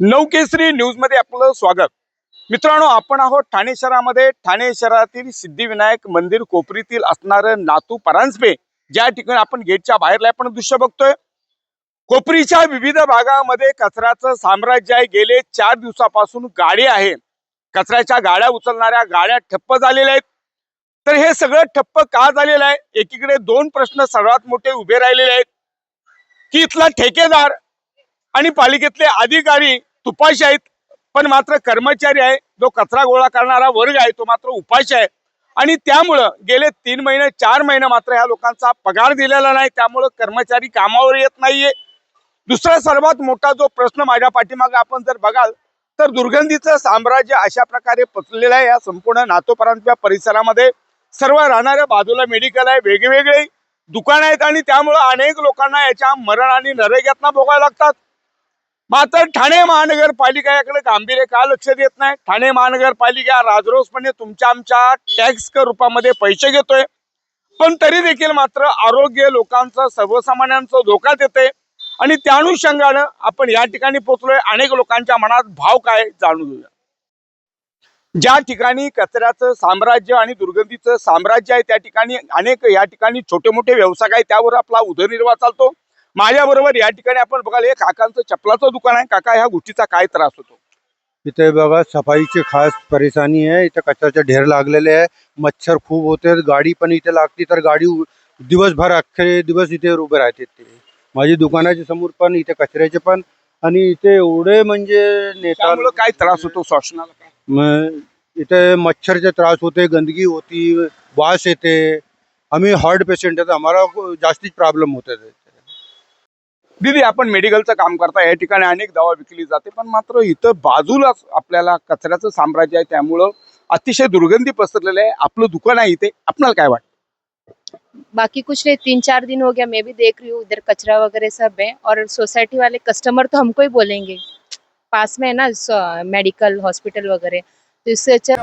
नवकेसरी न्यूजमध्ये आपलं स्वागत. मित्रांनो आपण आहोत ठाणे शहरामध्ये. ठाणे शहरातील सिद्धिविनायक मंदिर कोपरीतील असणारं नातू परांजपे. ज्या ठिकाणी आपण गेटच्या बाहेरला आपण दृश्य बघतोय. कोपरीच्या विविध भागामध्ये कचऱ्याचं साम्राज्य आहे. गेले चार दिवसापासून गाडी आहे. कचऱ्याच्या गाड्या उचलणाऱ्या गाड्या ठप्प झालेल्या आहेत. तर हे सगळं ठप्प का झालेलं आहे? एकीकडे दोन प्रश्न सर्वात मोठे उभे राहिलेले आहेत. की इथला ठेकेदार आणि पालिकेतले अधिकारी तुपाशी आहेत पण मात्र कर्मचारी आहे जो कचरा गोळा करणारा वर्ग आहे तो मात्र उपाशी आहे. आणि त्यामुळं गेले तीन महिने चार महिने मात्र ह्या लोकांचा पगार दिलेला नाही त्यामुळं कर्मचारी कामावर येत नाहीये. दुसरा सर्वात मोठा जो प्रश्न माझ्या पाठीमागे आपण जर बघाल तर दुर्गंधीचं साम्राज्य अशा प्रकारे पसरलेलं आहे या संपूर्ण नातोपरांच्या परिसरामध्ये. सर्व राहणाऱ्या बाजूला मेडिकल आहे वेगवेगळे दुकान आहेत आणि त्यामुळं अनेक लोकांना याच्या मरण आणि नरेगातना भोगायला लागतात. मात्र ठाणे महानगरपालिका याकडे गांभीर्य का लक्ष देत नाही? ठाणे महानगरपालिका राजरोसपणे तुमच्या आमच्या टॅक्स रूपामध्ये पैसे घेतोय. पण तरी देखील मात्र आरोग्य लोकांचं सर्वसामान्यांचं धोक्यात येते आणि त्या अनुषंगानं आपण या ठिकाणी पोहोचलोय. अनेक लोकांच्या मनात भाव काय जाणून घेऊया. ज्या ठिकाणी कचऱ्याचं साम्राज्य आणि दुर्गंधीचं साम्राज्य आहे त्या ठिकाणी अनेक या ठिकाणी छोटे मोठे व्यवसाय आहे त्यावर आपला उदरनिर्वाह चालतो. माझ्या बरोबर या ठिकाणी आपण बघाल हे काकांचं चपलाचं दुकान आहे. काका ह्या गोष्टीचा काय त्रास होतो? इथे बघा सफाईची खास परेशानी आहे. इथे कचऱ्याचे ढेर लागलेले आहे. मच्छर खूप होते. गाडी पण इथे लागते तर गाडी दिवसभर अख्खे दिवस इथे उभे राहते ते. माझी दुकानाच्या समोर पण इथे कचऱ्याचे पण. आणि इथे एवढे म्हणजे नेता काय त्रास होतो म- इथे मच्छरचे त्रास होते गंदगी होती वास येते. आम्ही हार्ट पेशंट आहे तर आम्हाला जास्तीच प्रॉब्लेम होते दीदी आपण मेडिकलचं काम करता या ठिकाणी अनेक दवा विकली जाते पण मात्र इथं बाजूलाच आपल्याला कचऱ्याचं साम्राज्य आहे त्यामुळं अतिशय दुर्गंधी पसरलेलं आहे. आपलं दुकान आहे इथे. आपल्याला काय वाटतं? बाकी कुछ नहीं तीन चार दिन हो गया मैं भी देख रही हूँ इधर कचरा वगैरह सब है और सोसाइटी वाले कस्टमर तो हमको ही बोलेंगे। पास में है ना मेडिकल हॉस्पिटल वगैरह तो इससे अच्छा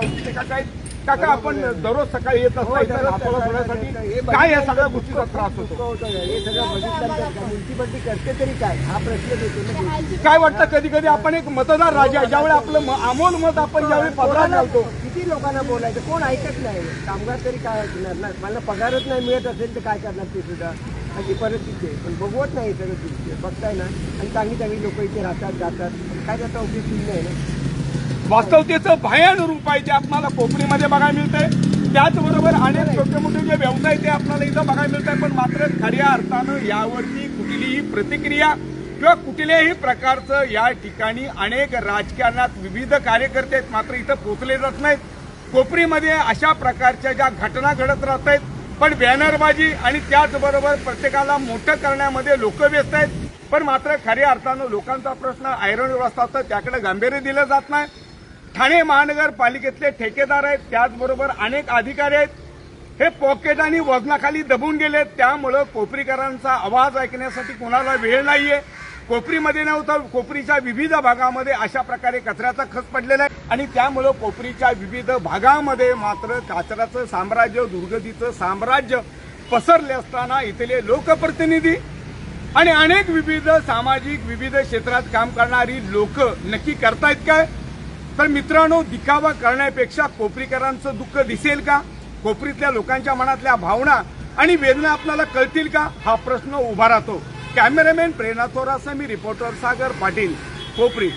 काका आपण दररोज सकाळी येत असता इथं सोडण्यासाठी काय या सगळ्या गोष्टीचा त्रास होतो? हे सगळं बघितल्यानंतर म्युन्सिपाल्टी करते तरी काय? हा प्रश्न येतो काय वाटतं कधी कधी आपण एक मतदार राजा ज्यावेळी आपलं अमोल मत आपण ज्यावेळी पदरात घालतो? किती लोकांना बोलायचं? कोण ऐकत नाही? कामगार तरी काय ऐकणार ना? मला पगारच नाही मिळत असेल तर काय करणार ते सुद्धा? अशी परिस्थिती आहे. पण बघवत नाही हे सगळं बघताय ना? आणि चांगली चांगली लोक इथे राहतात जातात. काय त्याचा उपयोग आहे ना? वास्तवतेचं भयान रूप आहे जे आपल्याला कोकणीमध्ये बघायला मिळतंय त्याचबरोबर अनेक छोटे मोठे जे व्यवसाय ते आपल्याला इथं बघायला मिळत आहे पण मात्र खऱ्या अर्थानं यावरती कुठलीही प्रतिक्रिया किंवा कुठल्याही प्रकारचं या ठिकाणी अनेक राजकारणात विविध कार्यकर्ते आहेत मात्र इथं पोचले जात नाहीत. कोपरीमध्ये अशा प्रकारच्या ज्या घटना घडत राहत आहेत पण बॅनरबाजी आणि त्याचबरोबर प्रत्येकाला मोठं करण्यामध्ये लोक व्यस्त आहेत. पण मात्र खऱ्या अर्थानं लोकांचा प्रश्न आयरन असतात तर त्याकडे गांभीर्य दिलं जात नाही. ठाणे महानगरपालिकेतले ठेकेदार आहेत त्याचबरोबर अनेक अधिकारी आहेत. हे पॉकेट आणि वजनाखाली दबून गेलेत त्यामुळं कोपरीकरांचा आवाज ऐकण्यासाठी कोणाला वेळ नाहीये. कोपरीमध्ये नव्हतं कोपरीच्या विविध भागामध्ये अशा प्रकारे कचऱ्याचा खच पडलेला आहे. आणि त्यामुळं कोपरीच्या विविध भागामध्ये मात्र कचऱ्याचं साम्राज्य दुर्गतीचं साम्राज्य पसरले असताना इथले लोकप्रतिनिधी आणि अनेक विविध सामाजिक विविध क्षेत्रात काम करणारी लोक नक्की करतायत काय? तर मित्रांनो दिखावा करण्यापेक्षा कोपरीकरांचं दुःख दिसेल का? कोपरीतल्या लोकांच्या मनातल्या भावना आणि वेदना आपल्याला कळतील का? हा प्रश्न उभा राहतो. कॅमेरामॅन प्रेरणा थोरासह मी रिपोर्टर सागर पाटील कोपरी.